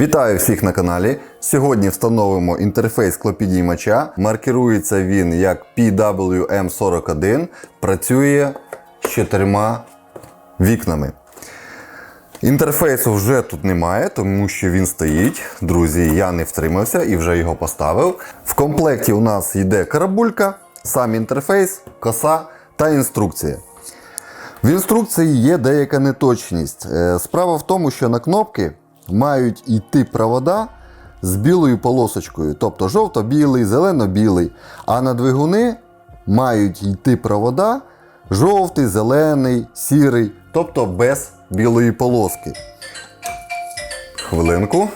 Вітаю всіх на каналі. Сьогодні встановимо інтерфейс клопідіймача. Маркірується він як PWM41, працює з чотирма вікнами. Інтерфейсу вже тут немає, тому що він стоїть. Друзі, я не втримався і вже його поставив. В комплекті у нас йде карабулька, сам інтерфейс, коса та інструкція. В інструкції є деяка неточність. Е, Справа в тому, що на кнопки мають йти провода з білою полосочкою, тобто жовто-білий, зелено-білий. А на двигуни мають йти провода жовтий, зелений, сірий, тобто без білої полоски. Хвилинку.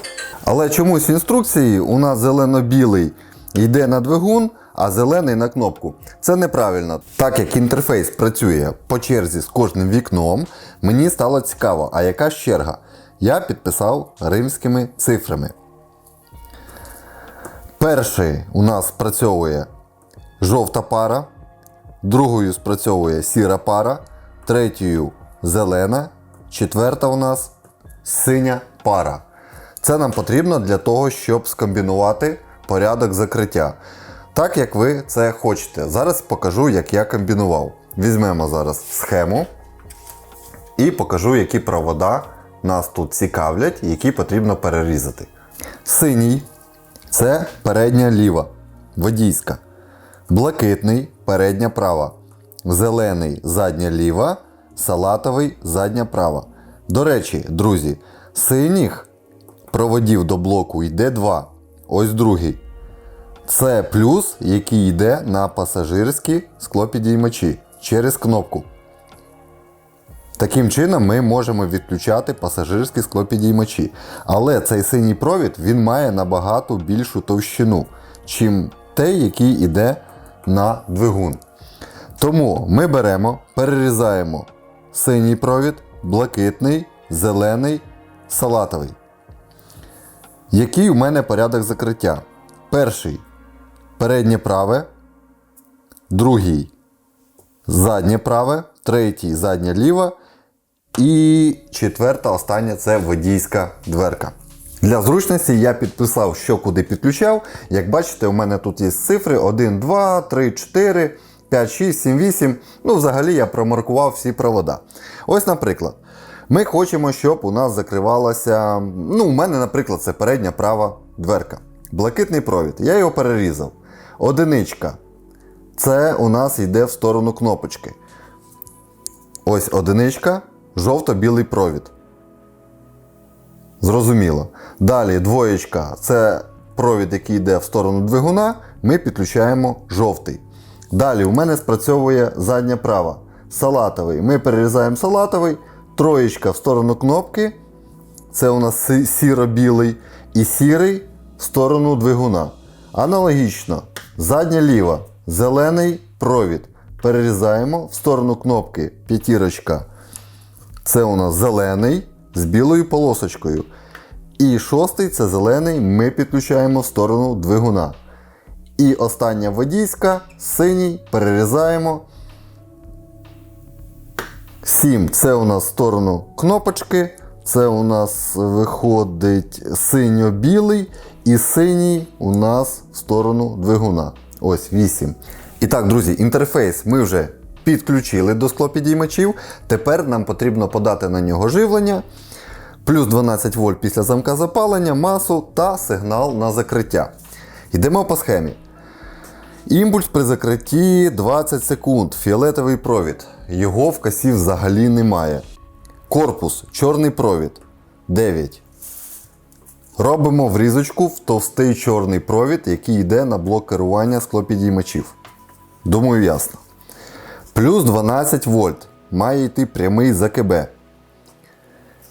Але чомусь в інструкції у нас зелено-білий йде на двигун, а зелений на кнопку. Це неправильно. Так як інтерфейс працює по черзі з кожним вікном, мені стало цікаво, а яка ж черга? Я підписав римськими цифрами. Перший у нас спрацьовує жовта пара, другою спрацьовує сіра пара, третьою зелена, четверта у нас синя пара. Це нам потрібно для того, щоб скомбінувати порядок закриття. Так як ви це хочете. Зараз покажу, як я комбінував. Візьмемо зараз схему і покажу, які провода нас тут цікавлять, які потрібно перерізати. Синій це передня ліва, водійська. Блакитний передня права. Зелений задня ліва, салатовий задня права. До речі, друзі, синіх проводів до блоку йде два. Ось другий. Це плюс, який йде на пасажирські склопідіймачі через кнопку. Таким чином ми можемо відключати пасажирські склопідіймачі. Але цей синій провід він має набагато більшу товщину, чим той, який йде на двигун. Тому ми беремо, перерізаємо синій провід, блакитний, зелений, салатовий. Який у мене порядок закриття? Перший переднє праве, другий заднє праве, третій задня ліва. І четверта, остання це водійська дверка. Для зручності я підписав, що куди підключав. Як бачите, у мене тут є цифри 1, 2, 3, 4, 5, 6, 7, 8. Ну, взагалі я промаркував всі провода. Ось, наприклад, ми хочемо, щоб у нас закривалася. Ну, у мене, наприклад, це передня права дверка. Блакитний провід. Я його перерізав. Одиничка. Це у нас йде в сторону кнопочки. Ось одиничка, жовто-білий провід. Зрозуміло. Далі двоєчка це провід, який йде в сторону двигуна. Ми підключаємо жовтий. Далі у мене спрацьовує задня права. Салатовий. Ми перерізаємо салатовий. Троєчка в сторону кнопки. Це у нас сіро-білий. І сірий в сторону двигуна. Аналогічно, задня ліва, зелений провід. Перерізаємо в сторону кнопки п'ятірочка. Це у нас зелений з білою полосочкою. І шостий це зелений, ми підключаємо в сторону двигуна. І остання водійська, синій, перерізаємо. 7 це у нас в сторону кнопочки. Це у нас виходить синьо-білий. І синій у нас в сторону двигуна. Ось 8. І так, друзі, інтерфейс ми вже підключили до склопідіймачів. Тепер нам потрібно подати на нього живлення. Плюс 12 вольт після замка запалення, масу та сигнал на закриття. Йдемо по схемі. Імпульс при закритті 20 секунд. Фіолетовий провід. Його в касі взагалі немає. Корпус, чорний провід 9. Робимо врізочку в товстий чорний провід, який йде на блок керування склопідіймачів. Думаю, ясно. Плюс 12 вольт. Має йти прямий з АКБ.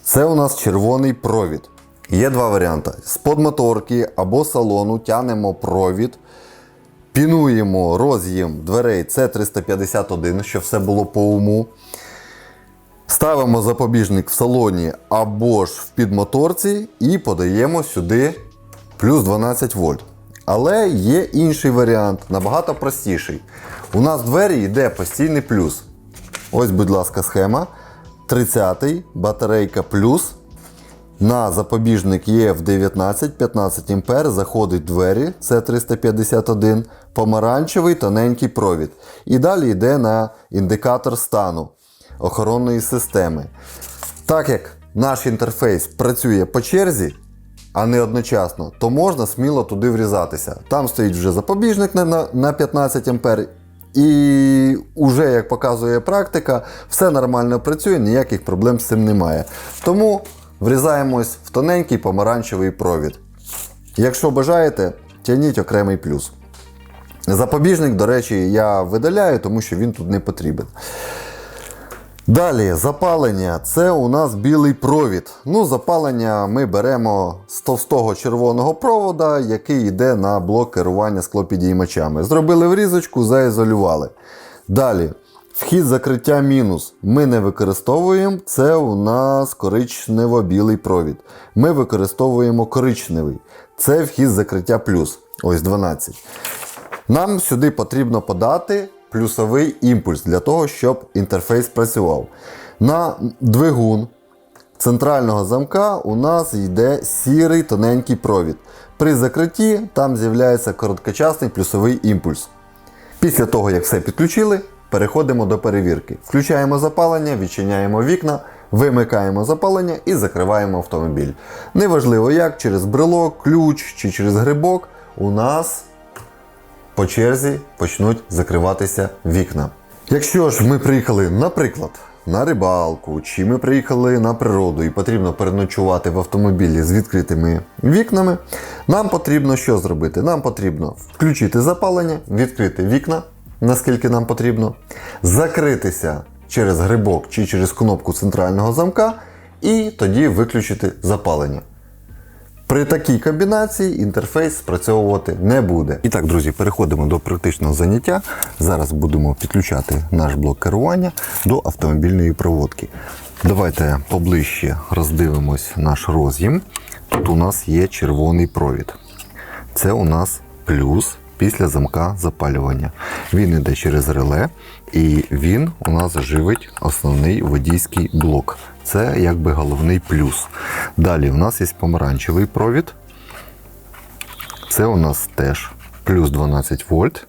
Це у нас червоний провід. Є два варіанти. З-под моторки або салону тянемо провід, пінуємо роз'єм дверей С351, щоб все було по уму. Ставимо запобіжник в салоні або ж в підмоторці і подаємо сюди плюс 12 вольт. Але є інший варіант, набагато простіший. У нас в двері йде постійний плюс. Ось, будь ласка, схема. 30-й, батарейка плюс. на запобіжник ЄФ19 15 А заходить двері, це 351, помаранчевий тоненький провід. І далі йде на індикатор стану охоронної системи. Так як наш інтерфейс працює по черзі, а не одночасно, то можна сміло туди врізатися. Там стоїть вже запобіжник на, на, на 15 А. І вже, як показує практика, все нормально працює, ніяких проблем з цим немає. Тому врізаємось в тоненький помаранчевий провід. Якщо бажаєте, тягніть окремий плюс. Запобіжник, до речі, я видаляю, тому що він тут не потрібен. Далі, запалення це у нас білий провід. Ну, запалення ми беремо з товстого червоного провода, який йде на блок керування склопідіймачами. Зробили врізочку, заізолювали. Далі, вхід закриття мінус. Ми не використовуємо. Це у нас коричнево-білий провід. Ми використовуємо коричневий. Це вхід закриття плюс. Ось 12. Нам сюди потрібно подати плюсовий імпульс для того, щоб інтерфейс працював. На двигун центрального замка у нас йде сірий тоненький провід. При закритті там з'являється короткочасний плюсовий імпульс. Після того, як все підключили, переходимо до перевірки. Включаємо запалення, відчиняємо вікна, вимикаємо запалення і закриваємо автомобіль. Неважливо як, через брелок, ключ чи через грибок, у нас по черзі почнуть закриватися вікна. Якщо ж ми приїхали, наприклад, на рибалку, чи ми приїхали на природу і потрібно переночувати в автомобілі з відкритими вікнами, нам потрібно що зробити? Нам потрібно включити запалення, відкрити вікна, наскільки нам потрібно, закритися через грибок чи через кнопку центрального замка, і тоді виключити запалення. При такій комбінації інтерфейс спрацьовувати не буде. І так, друзі, переходимо до практичного заняття. Зараз будемо підключати наш блок керування до автомобільної проводки. Давайте поближче роздивимось наш роз'єм. Тут у нас є червоний провід. Це у нас плюс після замка запалювання. Він йде через реле, і він у нас живить основний водійський блок. Це якби головний плюс. Далі у нас є помаранчевий провід. Це у нас теж плюс 12 вольт.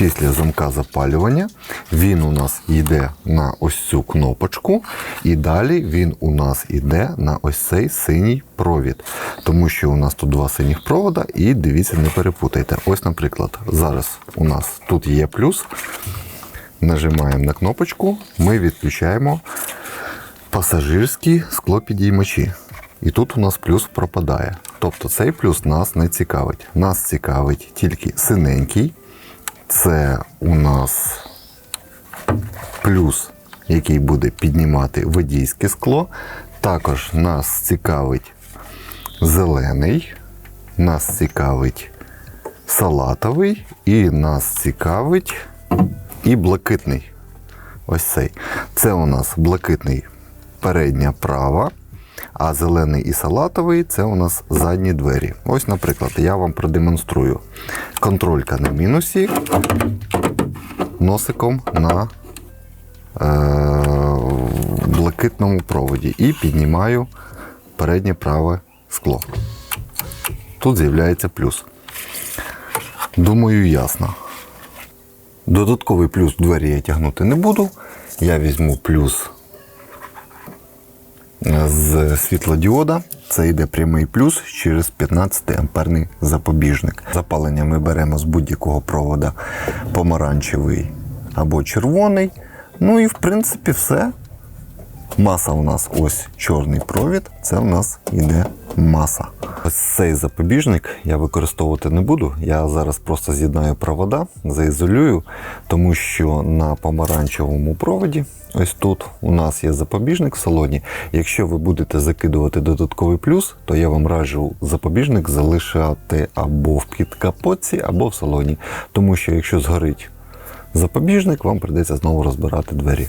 Після замка запалювання він у нас йде на ось цю кнопочку, і далі він у нас йде на ось цей синій провід. Тому що у нас тут два синіх провода, і дивіться, не перепутайте. Ось, наприклад, зараз у нас тут є плюс. Нажимаємо на кнопочку, ми відключаємо пасажирські склопідіймачі. І тут у нас плюс пропадає. Тобто цей плюс нас не цікавить. Нас цікавить тільки синенький. Це у нас плюс, який буде піднімати водійське скло. Також нас цікавить зелений, нас цікавить салатовий і нас цікавить і блакитний. Ось цей. Це у нас блакитний передня права, а зелений і салатовий це у нас задні двері. Ось, наприклад, я вам продемонструю. Контролька на мінусі, носиком на е- блакитному проводі і піднімаю переднє праве скло. Тут з'являється плюс. Думаю, ясно. Додатковий плюс двері я тягнути не буду. Я візьму плюс з світлодіода. Це йде прямий плюс через 15 амперний запобіжник. Запалення ми беремо з будь-якого провода помаранчевий або червоний. Ну і в принципі все. Маса у нас ось чорний провід, це у нас йде маса. Ось цей запобіжник я використовувати не буду. Я зараз просто з'єднаю провода, заізолюю, тому що на помаранчевому проводі, ось тут у нас є запобіжник в салоні. Якщо ви будете закидувати додатковий плюс, то я вам раджу запобіжник залишати або в підкапотці, або в салоні. Тому що якщо згорить запобіжник, вам прийдеться знову розбирати двері.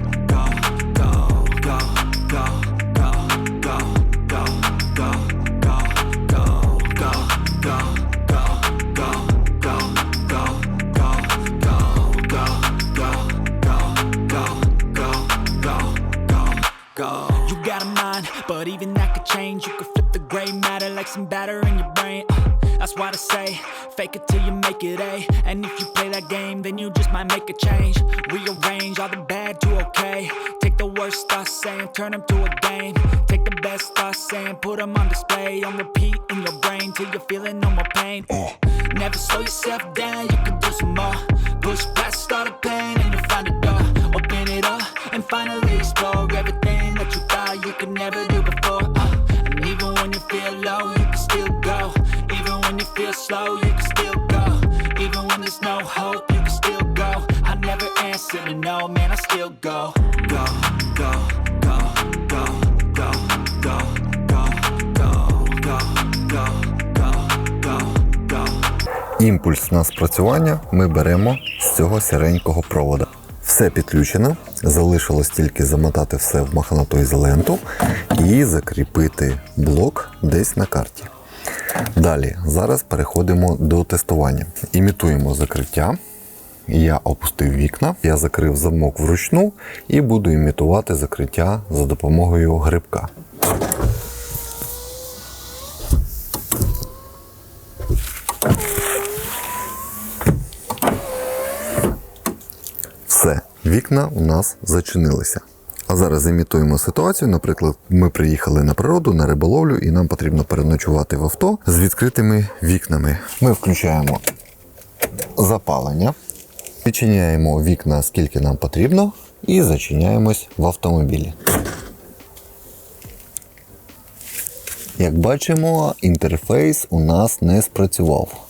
go. You got a mind, but even that could change. You could flip the gray matter like some batter in your brain. Uh, That's why they say, fake it till you make it A. And if you play that game, then you just might make a change. Rearrange all the bad to okay. Take the worst thoughts saying, turn them to a game. Take the best thoughts saying, put them on display. On repeat in your brain till you're feeling no more pain. Never slow yourself down, you can do some more. Імпульс на спрацювання ми беремо з цього сіренького провода. Все підключено, залишилось тільки замотати все в махнату ізоленту і закріпити блок десь на карті. Далі, зараз переходимо до тестування. Імітуємо закриття. Я опустив вікна, я закрив замок вручну і буду імітувати закриття за допомогою грибка. Все, вікна у нас зачинилися. А зараз імітуємо ситуацію. Наприклад, ми приїхали на природу на риболовлю, і нам потрібно переночувати в авто з відкритими вікнами. Ми включаємо запалення, відчиняємо вікна скільки нам потрібно, і зачиняємось в автомобілі. Як бачимо, інтерфейс у нас не спрацював.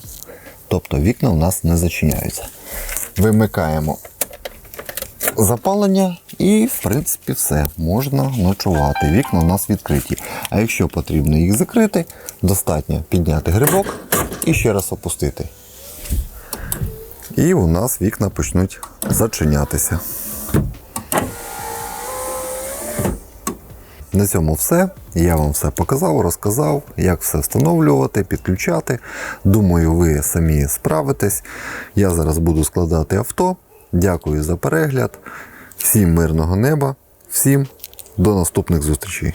Тобто вікна у нас не зачиняються. Вимикаємо запалення і, в принципі, все. Можна ночувати. Вікна у нас відкриті. А якщо потрібно їх закрити, достатньо підняти грибок і ще раз опустити. І у нас вікна почнуть зачинятися. На цьому все. Я вам все показав, розказав, як все встановлювати, підключати. Думаю, ви самі справитесь. Я зараз буду складати авто. Дякую за перегляд. Всім мирного неба, всім до наступних зустрічей.